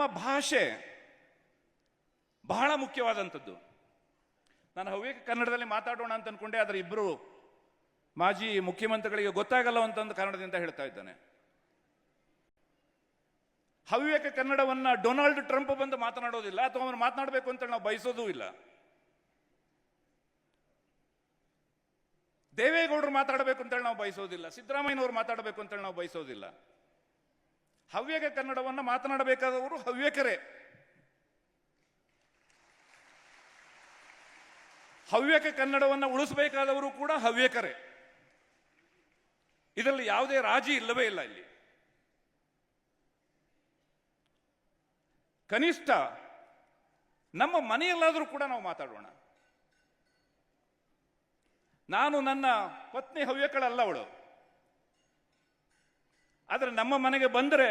ನಮ್ಮ ಭಾಷೆ ಬಹಳ ಮುಖ್ಯವಾದಂಥದ್ದು. ನಾನು ಹವ್ಯಕ ಕನ್ನಡದಲ್ಲಿ ಮಾತಾಡೋಣ ಅಂತ ಅನ್ಕೊಂಡೆ, ಆದರೆ ಇಬ್ಬರು ಮಾಜಿ ಮುಖ್ಯಮಂತ್ರಿಗಳಿಗೆ ಗೊತ್ತಾಗಲ್ಲ ಅಂತಂದು ಕನ್ನಡದಿಂದ ಹೇಳ್ತಾ ಇದ್ದಾನೆ. ಹವ್ಯಕ ಕನ್ನಡವನ್ನ ಡೊನಾಲ್ಡ್ ಟ್ರಂಪ್ ಬಂದು ಮಾತನಾಡೋದಿಲ್ಲ, ಅಥವಾ ಅವನು ಮಾತನಾಡಬೇಕು ಅಂತ ನಾವು ಬಯಸೋದೂ ಇಲ್ಲ. ದೇವೇಗೌಡರು ಮಾತಾಡಬೇಕು ಅಂತೇಳಿ ನಾವು ಬಯಸೋದಿಲ್ಲ, ಸಿದ್ದರಾಮಯ್ಯನವರು ಮಾತಾಡಬೇಕು ಅಂತೇಳಿ ನಾವು ಬಯಸೋದಿಲ್ಲ. ಹವ್ಯಕ ಕನ್ನಡವನ್ನು ಮಾತನಾಡಬೇಕಾದವರು ಹವ್ಯಕರೇ. ಹವ್ಯಕ ಕನ್ನಡವನ್ನು ಉಳಿಸಬೇಕಾದವರು ಕೂಡ ಹವ್ಯಕರೇ. ಇದರಲ್ಲಿ ಯಾವುದೇ ರಾಜಿ ಇಲ್ಲವೇ ಇಲ್ಲ ಇಲ್ಲಿ. ಕನಿಷ್ಠ ನಮ್ಮ ಮನೆಯಲ್ಲಾದರೂ ಕೂಡ ನಾವು ಮಾತಾಡೋಣ. ನಾನು ನನ್ನ ಪತ್ನಿ ಹವ್ಯಕಳಲ್ಲ ಅವಳು. ಆದರೆ ನಮ್ಮ ಮನೆಗೆ ಬಂದರೆ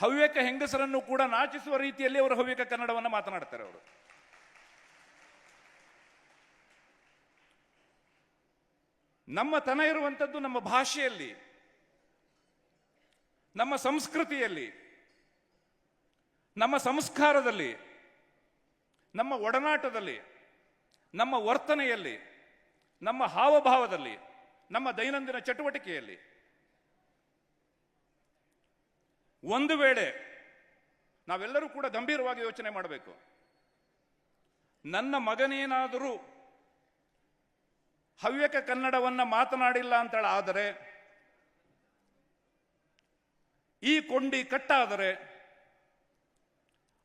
ಹವ್ಯಕ ಹೆಂಗಸರನ್ನು ಕೂಡ ನಾಚಿಸುವ ರೀತಿಯಲ್ಲಿ ಅವರು ಹವ್ಯಕ ಕನ್ನಡವನ್ನು ಮಾತನಾಡ್ತಾರೆ ಅವರು. ನಮ್ಮ ತನ ಇರುವಂಥದ್ದು ನಮ್ಮ ಭಾಷೆಯಲ್ಲಿ, ನಮ್ಮ ಸಂಸ್ಕೃತಿಯಲ್ಲಿ, ನಮ್ಮ ಸಂಸ್ಕಾರದಲ್ಲಿ, ನಮ್ಮ ಒಡನಾಟದಲ್ಲಿ, ನಮ್ಮ ವರ್ತನೆಯಲ್ಲಿ, ನಮ್ಮ ಹಾವಭಾವದಲ್ಲಿ, ನಮ್ಮ ದೈನಂದಿನ ಚಟುವಟಿಕೆಯಲ್ಲಿ ಒಂದು ವೇಳೆ ನಾವೆಲ್ಲರೂ ಕೂಡ ಗಂಭೀರವಾಗಿ ಯೋಚನೆ ಮಾಡಬೇಕು. ನನ್ನ ಮಗನೇನಾದರೂ ಹವ್ಯಕ ಕನ್ನಡವನ್ನ ಮಾತನಾಡಿಲ್ಲ ಅಂತೇಳ ಆದರೆ, ಈ ಕೊಂಡಿ ಕಟ್ಟಾದರೆ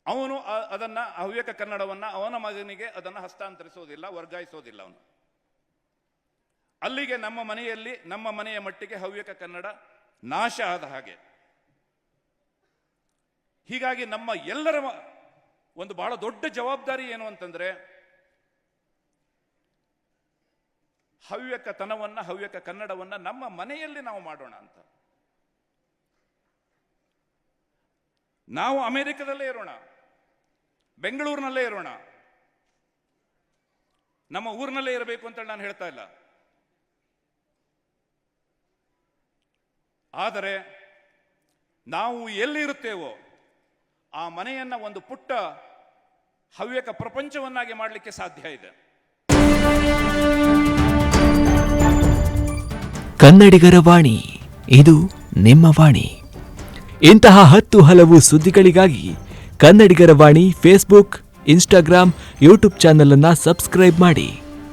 ಅವನು ಅದನ್ನ ಹವ್ಯಕ ಕನ್ನಡವನ್ನ ಅವನ ಮಗನಿಗೆ ಅದನ್ನು ಹಸ್ತಾಂತರಿಸೋದಿಲ್ಲ, ವರ್ಗಾಯಿಸೋದಿಲ್ಲ ಅವನು. ಅಲ್ಲಿಗೆ ನಮ್ಮ ಮನೆಯಲ್ಲಿ, ನಮ್ಮ ಮನೆಯ ಮಟ್ಟಿಗೆ ಹವ್ಯಕ ಕನ್ನಡ ನಾಶ ಆದ ಹಾಗೆ. ಹೀಗಾಗಿ ನಮ್ಮ ಎಲ್ಲರ ಒಂದು ಬಹಳ ದೊಡ್ಡ ಜವಾಬ್ದಾರಿ ಏನು ಅಂತಂದ್ರೆ ಹವ್ಯಕತನವನ್ನ ಹವ್ಯಕ ಕನ್ನಡವನ್ನ ನಮ್ಮ ಮನೆಯಲ್ಲಿ ನಾವು ಮಾಡೋಣ ಅಂತ. ನಾವು ಅಮೆರಿಕದಲ್ಲೇ ಇರೋಣ, ಬೆಂಗಳೂರಿನಲ್ಲೇ ಇರೋಣ. ನಮ್ಮ ಊರಿನಲ್ಲೇ ಇರಬೇಕು ಅಂತ ನಾನು ಹೇಳ್ತಾ ಇಲ್ಲ. ಆದರೆ, ನಾವು ಎಲ್ಲಿರುತ್ತೇವೋ ಆ ಮನೆಯನ್ನ ಒಂದು ಪುಟ್ಟ ಹವ್ಯಕ ಪ್ರಪಂಚವನ್ನಾಗಿ ಮಾಡಲಿಕ್ಕೆ ಸಾಧ್ಯ ಇದೆ. ಕನ್ನಡಿಗರ ವಾಣಿ, ಇದು ನಿಮ್ಮ ವಾಣಿ. ಇಂತಹ ಹತ್ತು ಹಲವು ಸುದ್ದಿಗಳಿಗಾಗಿ Kannadigara Vani Facebook Instagram YouTube channel ಅನ್ನ ಸಬ್ಸ್ಕ್ರೈಬ್ ಮಾಡಿ.